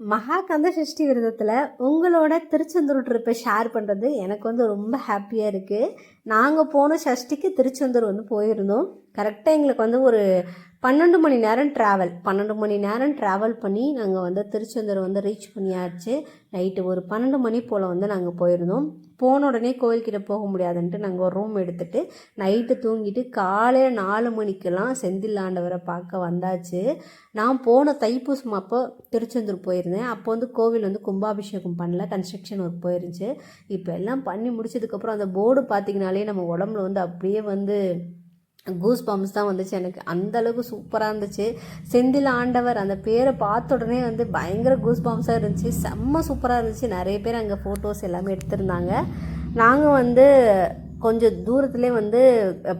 மகாகந்த சஷ்டி விரதத்தில் உங்களோட திருச்செந்தூர் ட்ரிப்பை ஷேர் பண்ணுறது எனக்கு வந்து ரொம்ப ஹாப்பியாக இருக்குது நாங்கள் போன சஷ்டிக்கு திருச்செந்தூர் வந்து போயிருந்தோம். கரெக்டாக எங்களுக்கு வந்து ஒரு பன்னெண்டு மணி நேரம் ட்ராவல் பன்னெண்டு மணி நேரம் ட்ராவல் பண்ணி நாங்கள் வந்து திருச்செந்தூர் வந்து ரீச் பண்ணியாச்சு. நைட்டு ஒரு பன்னெண்டு மணி போல் வந்து நாங்கள் போயிருந்தோம். போன உடனே கோயில்கிட்ட போக முடியாதுன்ட்டு நாங்கள் ஒரு ரூம் எடுத்துகிட்டு நைட்டு தூங்கிட்டு காலையில் நாலு மணிக்கெல்லாம் செந்தில் ஆண்டவரை பார்க்க வந்தாச்சு. நான் போன தைப்பூசம் அப்போ திருச்செந்தூர் போயிருந்தேன். அப்போ வந்து கோவில் வந்து கும்பாபிஷேகம் பண்ணல. கன்ஸ்ட்ரக்ஷன் ஒர்க் போயிருந்துச்சு. இப்போ எல்லாம் பண்ணி முடிச்சதுக்கப்புறம் அந்த போர்டு பார்த்திங்கனாலே நம்ம உடம்புல வந்து அப்படியே வந்து கூஸ் பம்ப்ஸ் தான் வந்துச்சு எனக்கு. அந்த அளவுக்கு சூப்பராக இருந்துச்சு. செந்தில் ஆண்டவர் அந்த பேரை பார்த்த உடனே வந்து பயங்கர கூஸ் பம்ப்ஸாக இருந்துச்சு. செம்ம சூப்பராக இருந்துச்சு. நிறைய பேர் அங்கே ஃபோட்டோஸ் எல்லாமே எடுத்திருந்தாங்க. நாங்கள் வந்து கொஞ்சம் தூரத்துலேயே வந்து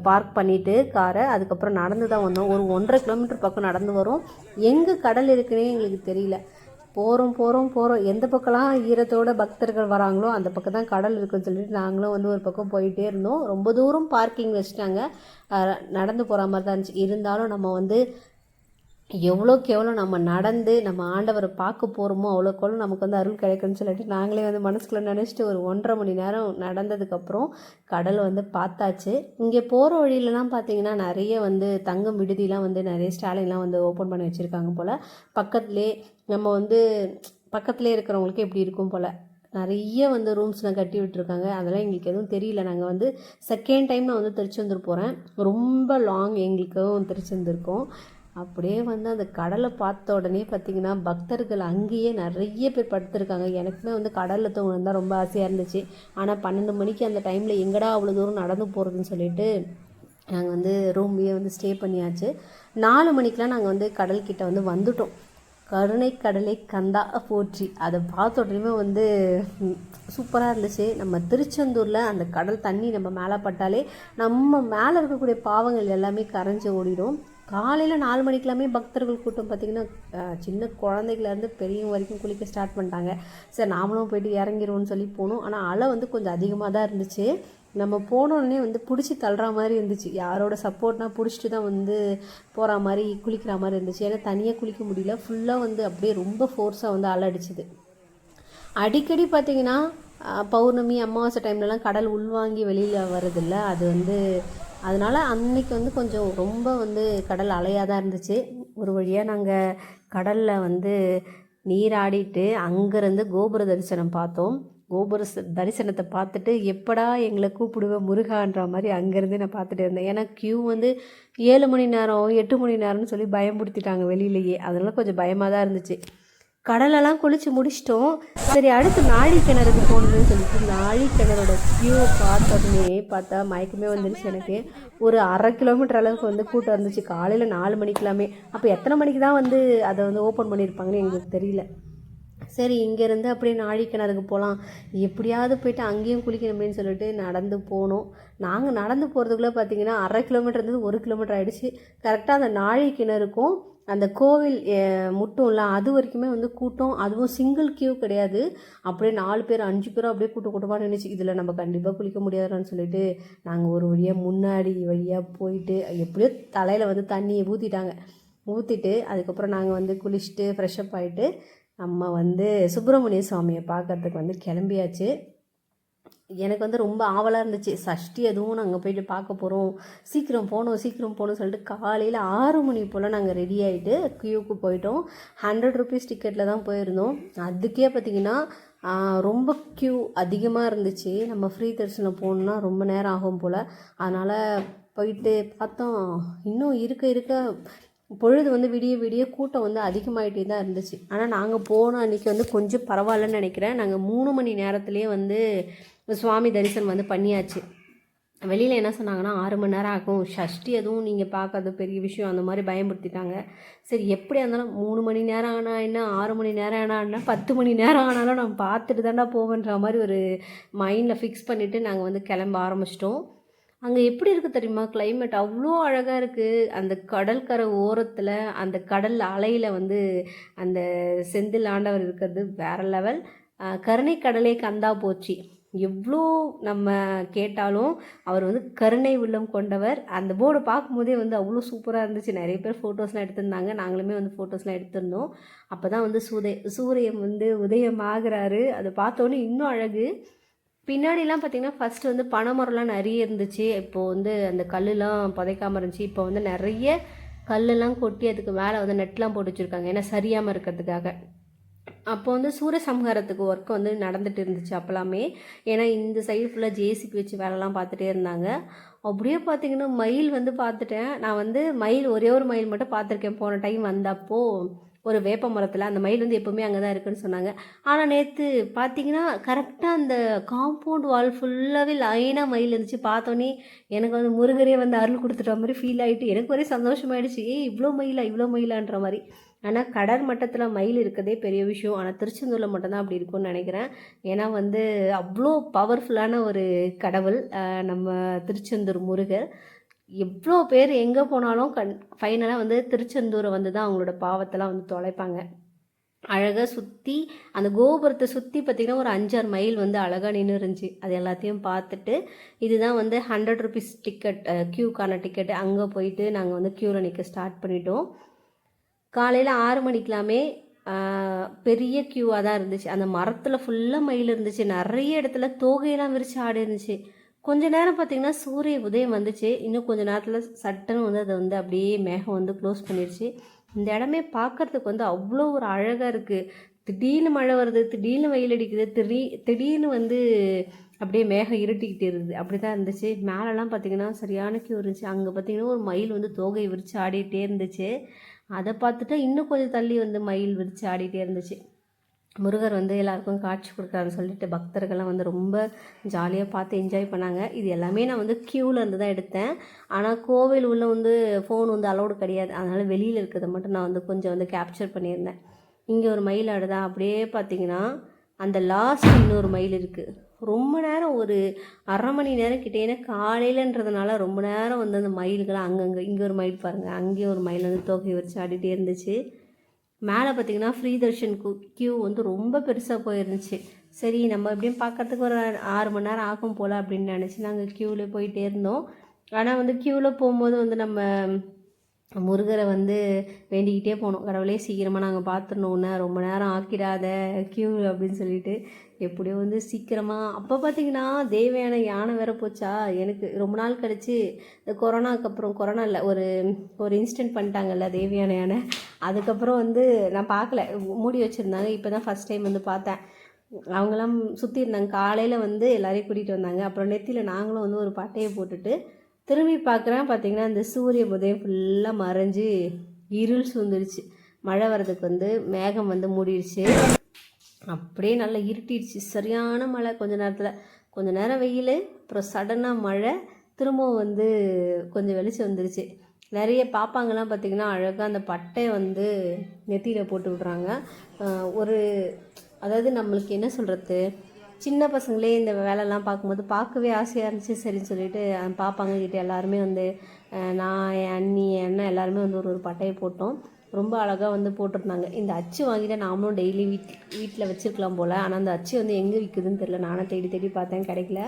பார்க் பண்ணிவிட்டு காரை அதுக்கப்புறம் நடந்து தான் வந்தோம். ஒரு ஒன்றரை கிலோமீட்டர் பக்கம் நடந்து வரோம். எங்கே கடல் இருக்குன்னே எங்களுக்கு தெரியல. போகிறோம் போகிறோம் போகிறோம் எந்த பக்கம்லாம் ஈரத்தோட பக்தர்கள் வராங்களோ அந்த பக்கம் தான் கடல் இருக்குன்னு சொல்லிட்டு நாங்களும் வந்து ஒரு பக்கம் போயிட்டே இருந்தோம். ரொம்ப தூரம் பார்க்கிங் வச்சுட்டாங்க. அஹ் நடந்து போகிற மாதிரி தான் இருந்துச்சு. இருந்தாலும் நம்ம வந்து எவ்வளோக்கு எவ்வளோ நம்ம நடந்து நம்ம ஆண்டவரை பார்க்க போகிறோமோ அவ்வளோக்கு எவ்வளோ நமக்கு வந்து அருள் கிடைக்கும்னு சொல்லிட்டு நாங்களே வந்து மனசுக்குள்ளே நினச்சிட்டு ஒரு ஒன்றரை மணி நேரம் நடந்ததுக்கப்புறம் கடல் வந்து பார்த்தாச்சு. இங்கே போகிற வழியிலலாம் பார்த்தீங்கன்னா நிறைய வந்து தங்கம் விடுதிலாம் வந்து நிறைய ஸ்டாலின்லாம் வந்து ஓப்பன் பண்ணி வச்சுருக்காங்க போல். பக்கத்துலேயே நம்ம வந்து பக்கத்துலேயே இருக்கிறவங்களுக்கு எப்படி இருக்கும் போல். நிறைய வந்து ரூம்ஸ்லாம் கட்டி விட்டுருக்காங்க. அதெல்லாம் எங்களுக்கு எதுவும் தெரியல. நாங்கள் வந்து செகண்ட் டைம் நான் வந்து திருச்செந்தூர் போகிறேன் ரொம்ப லாங் எங்களுக்கும் திருச்செந்தூருக்கும். அப்படியே வந்து அந்த கடலை பார்த்த உடனே பார்த்திங்கன்னா பக்தர்கள் அங்கேயே நிறைய பேர் படுத்திருக்காங்க. எனக்குமே வந்து கடலில் தூங்கணும் தான் ரொம்ப ஆசையாக இருந்துச்சு. ஆனால் பன்னெண்டு மணிக்கு அந்த டைமில் எங்கடா அவ்வளோ தூரம் நடந்து போகிறதுன்னு சொல்லிட்டு நாங்கள் வந்து ரூம்லேயே வந்து ஸ்டே பண்ணியாச்சு. நாலு மணிக்கெலாம் நாங்கள் வந்து கடல்கிட்ட வந்து வந்துட்டோம். கருணை கடலை கந்தா போற்றி. அதை பார்த்த உடனே வந்து சூப்பராக இருந்துச்சு. நம்ம திருச்செந்தூரில் அந்த கடல் தண்ணி நம்ம மேலே பட்டாலே நம்ம மேலே இருக்கக்கூடிய பாவங்கள் எல்லாமே கரைஞ்சி ஓடிடும். காலையில் நாலு மணிக்கெல்லாமே பக்தர்கள் கூட்டம் பார்த்திங்கன்னா சின்ன குழந்தைகள்லேருந்து பெரியவங்க வரைக்கும் குளிக்க ஸ்டார்ட் பண்ணிட்டாங்க. சரி நாமளும் போயிட்டு இறங்கிடுவோம்னு சொல்லி போனோம். ஆனால் அலை வந்து கொஞ்சம் அதிகமாக தான் இருந்துச்சு. நம்ம போனோடனே வந்து பிடிச்சி தள்ளுற மாதிரி இருந்துச்சு. யாரோட சப்போர்ட்னா பிடிச்சிட்டு தான் வந்து போகிற மாதிரி குளிக்கிற மாதிரி இருந்துச்சு. ஏன்னா தனியாக குளிக்க முடியல. ஃபுல்லாக வந்து அப்படியே ரொம்ப ஃபோர்ஸாக வந்து அலை அடிச்சுது. அடிக்கடி பார்த்தீங்கன்னா பௌர்ணமி அமாவாசை டைம்லலாம் கடல் உள்வாங்கி வெளியில் வருதில்ல அது வந்து அதனால் அன்னைக்கு வந்து கொஞ்சம் ரொம்ப வந்து கடல் அலையாக தான் இருந்துச்சு. ஒரு வழியாக நாங்கள் கடலில் வந்து நீராடிட்டு அங்கேருந்து கோபுர தரிசனம் பார்த்தோம். கோபுர தரிசனத்தை பார்த்துட்டு எப்படா எங்களை கூப்பிடுவேன் முருகான்ற மாதிரி அங்கேருந்து நான் பார்த்துட்டு இருந்தேன். ஏன்னா க்யூ வந்து ஏழு மணி நேரம் எட்டு மணி நேரம்னு சொல்லி பயம்படுத்திட்டாங்க வெளியிலேயே. அதனால் கொஞ்சம் பயமாக தான் இருந்துச்சு. கடலெல்லாம் குளிச்சு முடிச்சிட்டோம். சரி அடுத்து நாழி கிணறுக்கு போகணும்னு சொல்லிட்டு நாழி கிணறோட வியூவை பார்த்த பார்த்தா மயக்கமே வந்துருச்சு எனக்கு. ஒரு அரை கிலோமீட்டர் அளவுக்கு வந்து கூட்டம் இருந்துச்சு. காலையில் நாலு மணிக்கெல்லாமே. அப்போ எத்தனை மணிக்கு தான் வந்து அதை வந்து ஓப்பன் பண்ணியிருப்பாங்கன்னு எங்களுக்கு தெரியல. சரி இங்கேருந்து அப்படியே நாழி கிணறுக்கு போகலாம் எப்படியாவது போயிட்டு அங்கேயும் குளிக்கணுமேன்னு சொல்லிட்டு நடந்து போனோம். நாங்கள் நடந்து போகிறதுக்குள்ளே பார்த்தீங்கன்னா அரை கிலோமீட்டர் இருந்தது ஒரு கிலோமீட்டர் ஆகிடுச்சு கரெக்டாக அந்த நாழி கிணறுக்கும் அந்த கோவில் அஹ், முட்டும்ல அது வரைக்குமே வந்து கூட்டம். அதுவும் சிங்கிள் கியூ கிடையாது. அப்படியே நாலு பேர் அஞ்சு பேரும் அப்படியே கூட்டம் கூட்டமாக நின்றுச்சு இதில் நம்ம கண்டிப்பாக குளிக்க முடியாதுன்னு சொல்லிட்டு நாங்கள் ஒரு வழியாக முன்னாடி வழியாக போயிட்டு எப்படியோ தலையில் வந்து தண்ணியை ஊற்றிட்டாங்க ஊற்றிட்டு அதுக்கப்புறம் நாங்கள் வந்து குளிச்சுட்டு ஃப்ரெஷ்அப் ஆகிட்டு நம்ம வந்து சுப்பிரமணிய சுவாமியை பார்க்கறதுக்கு வந்து கிளம்பியாச்சு. எனக்கு வந்து ரொம்ப ஆவலாக இருந்துச்சு. சஷ்டி அதுவும் நாங்கள் போயிட்டு பார்க்க போகிறோம் சீக்கிரம் போகணும் சீக்கிரம் போகணும் சொல்லிட்டு காலையில் ஆறு மணி போல் நாங்கள் ரெடி ஆகிட்டு க்யூக்கு போயிட்டோம். ஹண்ட்ரட் ருபீஸ் டிக்கெட்டில் தான் போயிருந்தோம். அதுக்கே பார்த்திங்கன்னா ரொம்ப க்யூ அதிகமாக இருந்துச்சு. நம்ம ஃப்ரீ தரிசனம் போகணுன்னா ரொம்ப நேரம் ஆகும் போல். அதனால் போயிட்டு பார்த்தோம். இன்னும் இருக்க இருக்க பொழுது வந்து விடிய விடிய கூட்டம் வந்து அதிகமாகிட்டே தான் இருந்துச்சு. ஆனால் நாங்கள் போன அன்றைக்கி வந்து கொஞ்சம் பரவாயில்லன்னு நினைக்கிறேன். நாங்கள் மூணு மணி நேரத்துலேயே வந்து சுவாமி தரிசனம் வந்து பண்ணியாச்சு. வெளியில் என்ன சொன்னாங்கன்னா ஆறு மணி நேரம் ஆகும். ஷஷ்டி எதுவும் நீங்கள் பார்க்காத பெரிய விஷயம். அந்த மாதிரி பயமுறுத்திட்டாங்க. சரி எப்படியா இருந்தாலும் மூணு மணி நேரம் ஆனால் என்ன ஆறு மணி நேரம் ஆனால் என்ன பத்து மணி நேரம் ஆனாலும் நான் பார்த்துட்டு தாண்டா போவேன்ற மாதிரி ஒரு மைண்டில் ஃபிக்ஸ் பண்ணிவிட்டு நாங்கள் வந்து கிளம்ப ஆரம்பிச்சிட்டோம். அங்கே எப்படி இருக்குது தெரியுமா? கிளைமேட் அவ்வளோ அழகாக இருக்குது அந்த கடற்கரை ஓரத்தில் அந்த கடல் அலையில் வந்து அந்த செந்தில் ஆண்டவர் இருக்கிறது வேற லெவல் கருணை கடலே கந்தா போச்சு. எவ்வளோ நம்ம கேட்டாலும் அவர் வந்து கருணை உள்ளம் கொண்டவர். அந்த போர்டை பார்க்கும்போதே வந்து அவ்வளோ சூப்பராக இருந்துச்சு. நிறைய பேர் ஃபோட்டோஸ்லாம் எடுத்திருந்தாங்க. நாங்களுமே வந்து ஃபோட்டோஸ்லாம் எடுத்திருந்தோம். அப்போ தான் வந்து சூதை சூரியன் வந்து உதயம் ஆகுறாரு அதை பார்த்தோன்னே இன்னும் அழகு. பின்னாடிலாம் பார்த்தீங்கன்னா ஃபஸ்ட்டு வந்து பனைமரம்லாம் நிறைய இருந்துச்சு. இப்போது வந்து அந்த கல்லுலாம் புதைக்காமல் இருந்துச்சு. இப்போ வந்து நிறைய கல்லெல்லாம் கொட்டி அதுக்கு மேலே வந்து நெட்லாம் போட்டு வச்சுருக்காங்க. ஏன்னா சரியாமல் இருக்கிறதுக்காக. அப்போ வந்து சூரசம்ஹாரத்துக்கு ஒர்க் வந்து நடந்துட்டு இருந்துச்சு அப்போலாமே. ஏன்னா இந்த சைடு ஃபுல்லாக ஜேசிபி வச்சு வேலைலாம் பார்த்துட்டே இருந்தாங்க. அப்படியே பார்த்தீங்கன்னா மயில் வந்து பார்த்துட்டேன் நான் வந்து மயில் ஒரே ஒரு மயில் மட்டும் பார்த்துருக்கேன் போன டைம் வந்தப்போ ஒரு வேப்ப மரத்தில் அந்த மயில் வந்து எப்போவுமே அங்கே தான் இருக்குன்னு சொன்னாங்க. ஆனால் நேற்று பார்த்தீங்கன்னா கரெக்டாக அந்த காம்பவுண்ட் வால் ஃபுல்லாகவே லைனாக மயில் இருந்துச்சு. பார்த்தோன்னே எனக்கு வந்து முருகரே வந்து அருள் கொடுத்துட்ட மாதிரி ஃபீல் ஆகிட்டு எனக்கு ஒரே சந்தோஷமாயிடுச்சு. ஏய் இவ்வளோ மயிலா இவ்வளோ மயிலான்ற மாதிரி. ஆனால் கடல் மட்டத்தில் மயில் இருக்கதே பெரிய விஷயம். ஆனால் திருச்செந்தூரில் மட்டும்தான் அப்படி இருக்கும்னு நினைக்கிறேன். ஏன்னா வந்து அவ்வளோ பவர்ஃபுல்லான ஒரு கடவுள் நம்ம திருச்செந்தூர் முருகர். எவ்வளோ பேர் எங்கே போனாலும் கண் ஃபைனலாக வந்து திருச்செந்தூரை வந்து தான் அவங்களோட பாவத்தெல்லாம் வந்து தொலைப்பாங்க. அழகாக சுற்றி அந்த கோபுரத்தை சுற்றி பார்த்திங்கன்னா ஒரு அஞ்சாறு மைல் வந்து அழகாக நின்று இருந்துச்சு அது எல்லாத்தையும் பார்த்துட்டு இதுதான் வந்து ஹண்ட்ரட் ருபீஸ் டிக்கெட் க்யூக்கான டிக்கெட்டு அங்கே போயிட்டு நாங்கள் வந்து க்யூவில் நிற்க ஸ்டார்ட் பண்ணிட்டோம். காலையில் ஆறு மணிக்கெலாமே பெரிய க்யூவாக தான் இருந்துச்சு. அந்த மரத்தில் ஃபுல்லாக மயில் இருந்துச்சு. நிறைய இடத்துல தோகையெல்லாம் விரிச்சு ஆடி இருந்துச்சு கொஞ்ச நேரம் பார்த்தீங்கன்னா சூரிய உதயம் வந்துச்சு. இன்னும் கொஞ்சம் நேரத்தில் சட்டுன்னு வந்து அதை வந்து அப்படியே மேகம் வந்து க்ளோஸ் பண்ணிடுச்சு இந்த இடமே பார்க்கறதுக்கு வந்து அவ்வளோ ஒரு அழகாக இருக்குது திடீர்னு மழை வருது திடீர்னு வெயில் அடிக்குது திடீ திடீர்னு வந்து அப்படியே மேகம் இருட்டிக்கிட்டு இருக்குது அப்படி தான் இருந்துச்சு. மேலெலாம் பார்த்திங்கன்னா சரியான கியூ இருந்துச்சு. அங்கே பார்த்தீங்கன்னா ஒரு மயில் வந்து தோகை விரித்து ஆடிக்கிட்டே இருந்துச்சு. அதை பார்த்துட்டு இன்னும் கொஞ்சம் தள்ளி வந்து மயில் விரித்து ஆடிக்கிட்டே இருந்துச்சு. முருகர் வந்து எல்லாருக்கும் காட்சி கொடுக்குறாருன்னு சொல்லிட்டு பக்தர்கள்லாம் வந்து ரொம்ப ஜாலியாக பார்த்து என்ஜாய் பண்ணாங்க. இது எல்லாமே நான் வந்து க்யூவில் இருந்து தான் எடுத்தேன். ஆனால் கோவில் உள்ள வந்து ஃபோன் வந்து அலௌடு கிடையாது. அதனால் வெளியில் இருக்கிறத மட்டும் நான் வந்து கொஞ்சம் வந்து கேப்சர் பண்ணியிருந்தேன். இங்கே ஒரு மயில் ஆடுதான் அப்படியே பார்த்தீங்கன்னா அந்த லாஸ்ட் இன்னொரு மயில் இருக்குது ரொம்ப நேரம் ஒரு அரை மணி நேரம் கிட்டேன்னா காலையிலன்றதுனால ரொம்ப நேரம் வந்து அந்த மயில்களை அங்கங்கே இங்கே ஒரு மயில் பாருங்கள் அங்கேயும் ஒரு மயில் வந்து தோகை வச்சு ஆடிட்டே இருந்துச்சு. மேலே பார்த்தீங்கன்னா ஃப்ரீ தர்ஷன் க்யூ வந்து ரொம்ப பெருசாக போயிருந்துச்சு. சரி நம்ம எப்படியும் பார்க்கறதுக்கு ஒரு ஆறு மணி நேரம் ஆகும் போல் அப்படின்னு நினச்சி நாங்கள் க்யூவில் போயிட்டே இருந்தோம். ஆனால் வந்து க்யூவில் போகும்போது வந்து நம்ம முருகரை வந்து வேண்டிக்கிட்டே போனோம் கடவுளே சீக்கிரமாக நாங்கள் பார்த்துடணுன்னு ரொம்ப நேரம் ஆக்கிடாத க்யூ அப்படின்னு சொல்லிட்டு எப்படியோ வந்து சீக்கிரமாக அப்போ பார்த்தீங்கன்னா தேவையான யானை வேற போச்சா? எனக்கு ரொம்ப நாள் கழிச்சு இந்த கொரோனாக்கு அப்புறம் கொரோனா இல்லை ஒரு ஒரு இன்ஸ்டன்ட் பண்ணிட்டாங்கல்ல தேவையான யானை அதுக்கப்புறம் வந்து நான் பார்க்கல மூடி வச்சுருந்தாங்க. இப்போ தான் ஃபஸ்ட் டைம் வந்து பார்த்தேன். அவங்களாம் சுற்றி இருந்தாங்க. காலையில் வந்து எல்லோரையும் கூட்டிகிட்டு வந்தாங்க. அப்புறம் நெத்தியில் நாங்களும் வந்து ஒரு பட்டையை போட்டுட்டு திரும்பி பார்க்குறேன். பார்த்தீங்கன்னா இந்த சூரிய உதயம் ஃபுல்லாக மறைஞ்சு இருள் சூழ்ந்துருச்சு. மழை வர்றதுக்கு வந்து மேகம் வந்து மூடிடுச்சு அப்படியே நல்லா இருட்டிடுச்சு சரியான மழை கொஞ்ச நேரத்தில். கொஞ்ச நேரம் வெயில் அப்புறம் சடனாக மழை. திரும்பவும் வந்து கொஞ்சம் வெளிச்சம் வந்துருச்சு. நிறைய பாப்பாங்கெல்லாம் பார்த்திங்கன்னா அழகாக அந்த பட்டையை வந்து நெத்தியில் போட்டு விட்றாங்க. ஒரு அதாவது நம்மளுக்கு என்ன சொல்கிறது சின்ன பசங்களே இந்த வேலைலாம் பார்க்கும்போது பார்க்கவே ஆசையாக இருந்துச்சு. சரின்னு சொல்லிட்டு அஹ் பாப்பாங்க கிட்ட எல்லாருமே வந்து நான் என் அண்ணி என் அண்ணன் எல்லாருமே வந்து ஒரு ஒரு பட்டையை போட்டோம். ரொம்ப அழகாக வந்து போட்டிருந்தாங்க. இந்த அச்சு வாங்கிட்டு நாமளும் டெய்லி வீட் வீட்டில் வச்சுருக்கலாம் போல். ஆனால் அந்த அச்சு வந்து எங்கே விற்குதுன்னு தெரில நானும் தேடி தேடி பார்த்தேன். கிடைக்கல.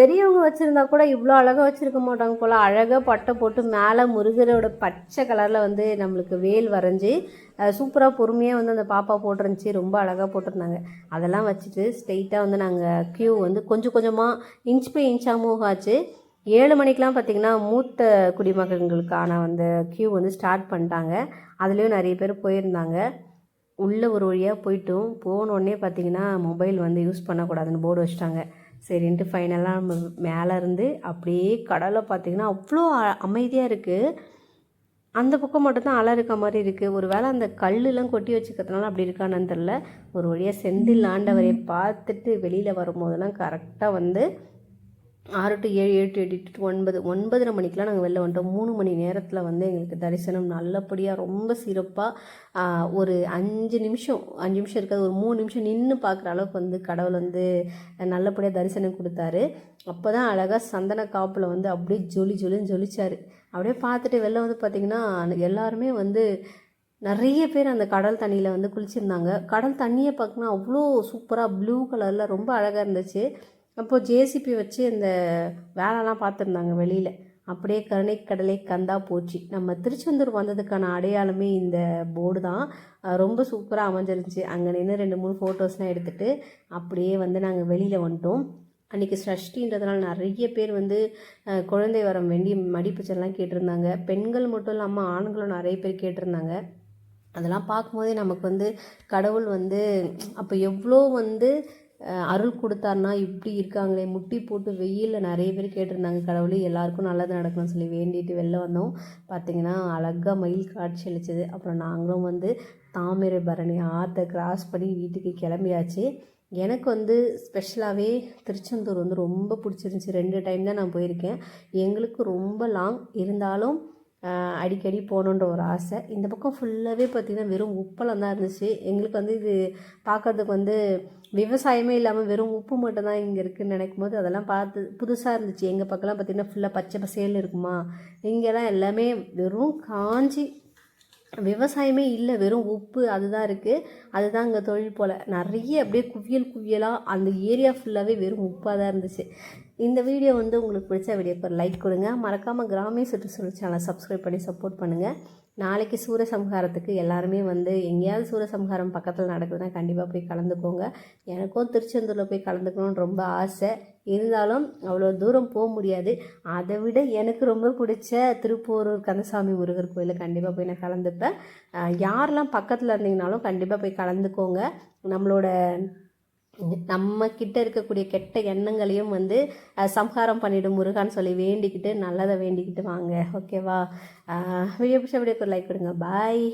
பெரியவங்க வச்சுருந்தா கூட இவ்வளோ அழகாக வச்சுருக்க மாட்டாங்க போல். அழகாக பட்டை போட்டு மேலே முருகரோட பச்சை கலரில் வந்து நம்மளுக்கு வேல் வரைஞ்சி சூப்பராக பொறுமையாக வந்து அந்த பாப்பா போட்டிருந்துச்சி. ரொம்ப அழகாக போட்டிருந்தாங்க. அதெல்லாம் வச்சுட்டு ஸ்ட்ரெயிட்டாக வந்து நாங்கள் க்யூ வந்து கொஞ்சம் கொஞ்சமாக இன்ச் பை இன்ச்சாக மூவ் ஆச்சு. ஏழு மணிக்கெலாம் பார்த்திங்கன்னா மூத்த குடிமகன்களுக்கான அந்த க்யூ வந்து ஸ்டார்ட் பண்ணிட்டாங்க. அதுலேயும் நிறைய பேர் போயிருந்தாங்க. உள்ளே ஒரு வழியாக போயிட்டும். போனோடனே பார்த்தீங்கன்னா மொபைல் வந்து யூஸ் பண்ணக்கூடாதுன்னு போர்டு வச்சுட்டாங்க. சரின்ட்டு ஃபைனலாக நம்ம மேலே இருந்து அப்படியே கடலை பார்த்தீங்கன்னா அவ்வளோ அமைதியாக இருக்குது அந்த பக்கம் மட்டும்தான் அலை இருக்க மாதிரி இருக்குது ஒரு வேளை அந்த கல்லுலாம் கொட்டி வச்சுக்கிறதுனால அப்படி இருக்கான்னு தெரில ஒரு வழியாக செந்தில் ஆண்டவரை பார்த்துட்டு வெளியில் வரும்போதெல்லாம் கரெக்டாக வந்து ஆறு டு ஏழு எட்டு எட்டு எட்டு டு ஒன்பது. ஒன்பதரை மணிக்கெலாம் நாங்கள் வெளில வந்துட்டோம். மூணு மணி நேரத்தில் வந்து எங்களுக்கு தரிசனம் நல்லபடியாக ரொம்ப சிறப்பாக ஒரு அஞ்சு நிமிஷம் அஞ்சு நிமிஷம் இருக்காது ஒரு மூணு நிமிஷம் நின்று பார்க்குற அளவுக்கு வந்து கடவுள் வந்து நல்லபடியாக தரிசனம் கொடுத்தாரு. அப்போ தான் அழகாக சந்தன காப்பில் வந்து அப்படியே ஜொலி ஜொலின்னு ஜொலிச்சார். அப்படியே பார்த்துட்டு வெளில வந்து பார்த்திங்கன்னா எல்லாருமே வந்து நிறைய பேர் அந்த கடல் தண்ணியில் வந்து குளிச்சிருந்தாங்க. கடல் தண்ணியை பார்க்கணும் அவ்வளோ சூப்பராக ப்ளூ கலரில் ரொம்ப அழகாக இருந்துச்சு. அப்போது ஜேசிபி வச்சு இந்த வேலைலாம் பார்த்துருந்தாங்க வெளியில். அப்படியே கருணை கடலை கந்தா போச்சு. நம்ம திருச்செந்தூர் வந்ததுக்கான அடையாளமே இந்த போர்டு தான். ரொம்ப சூப்பராக அமைஞ்சிருந்துச்சு. அங்கே நின்று ரெண்டு மூணு ஃபோட்டோஸ்லாம் எடுத்துகிட்டு அப்படியே வந்து நாங்கள் வெளியில் வந்துட்டோம். அன்றைக்கி சஷ்டின்றதுனால நிறைய பேர் வந்து குழந்தை வரம் வேண்டி மடிப்புச்செல்லாம் கேட்டிருந்தாங்க. பெண்கள் மட்டும் இல்லாமல் ஆண்களும் நிறைய பேர் கேட்டிருந்தாங்க. அதெல்லாம் பார்க்கும்போதே நமக்கு வந்து கடவுள் வந்து அப்போ எவ்வளோ வந்து அருள் கொடுத்தாருன்னா இப்படி இருக்காங்களே முட்டி போட்டு வெயிலில் நிறைய பேர் கேட்டிருந்தாங்க கடவுளே எல்லாருக்கும் நல்லது நடக்கணும்னு சொல்லி வேண்டிட்டு வெளில வந்தோம். பார்த்தீங்கன்னா அழகாக மயில் காட்சி அளிச்சது. அப்புறம் நாங்களும் வந்து தாமிரபரணி ஆற்றை கிராஸ் பண்ணி வீட்டுக்கு கிளம்பியாச்சு. எனக்கு வந்து ஸ்பெஷலாகவே திருச்செந்தூர் வந்து ரொம்ப பிடிச்சிருந்துச்சி. ரெண்டு டைம் தான் நான் போயிருக்கேன். எங்களுக்கு ரொம்ப லாங் இருந்தாலும் அடிக்கடி போகணுன்ற ஒரு ஆசை. இந்த பக்கம் ஃபுல்லாகவே பார்த்திங்கன்னா வெறும் உப்பளம் தான் இருந்துச்சு. எங்களுக்கு வந்து இது பார்க்கறதுக்கு வந்து விவசாயமே இல்லாமல் வெறும் உப்பு மட்டும்தான் இங்கே இருக்குதுன்னு நினைக்கும் போது அதெல்லாம் பார்த்து புதுசாக இருந்துச்சு. எங்கள் பக்கம்லாம் பார்த்திங்கன்னா ஃபுல்லாக பச்சை பசேல் இருக்குமா? இங்கெல்லாம் எல்லாமே வெறும் காஞ்சி விவசாயமே இல்லை வெறும் உப்பு அதுதான் இருக்குது அதுதான் இங்கே தொழில் போல். நிறைய அப்படியே குவியல் குவியலாக அந்த ஏரியா ஃபுல்லாகவே வெறும் உப்பாக தான் இருந்துச்சு. இந்த வீடியோ வந்து உங்களுக்கு பிடிச்ச வீடியோக்கு ஒரு லைக் கொடுங்க. மறக்காமல் கிராமிய சுற்றுச்சூழல் சேனலை சப்ஸ்கிரைப் பண்ணி சப்போர்ட் பண்ணுங்கள் நாளைக்கு சூரசம்ஹாரத்துக்கு எல்லாருமே வந்து எங்கேயாவது சூரசம்ஹாரம் பக்கத்தில் நடக்குதுன்னா கண்டிப்பாக போய் கலந்துக்கோங்க. எனக்கும் திருச்செந்தூரில் போய் கலந்துக்கணும்னு ரொம்ப ஆசை. இருந்தாலும் அவ்வளோ தூரம் போக முடியாது. அதை விட எனக்கு ரொம்ப பிடிச்ச திருப்போரூர் கந்தசாமி முருகர் கோயிலில் கண்டிப்பாக போய் நான் கலந்துப்பேன். யாரெல்லாம் பக்கத்தில் இருந்தீங்கனாலும் கண்டிப்பாக போய் கலந்துக்கோங்க. நம்மளோட நம்ம கிட்ட இருக்கக்கூடிய கெட்ட எண்ணங்களையும் வந்து சம்ஹாரம் பண்ணிடும் முருகான்னு சொல்லி வேண்டிக்கிட்டு நல்லதை வேண்டிக்கிட்டு வாங்க. ஓகேவா? வீடியோ பிடிச்ச வீடியோக்கு லைக் கொடுங்க. பாய்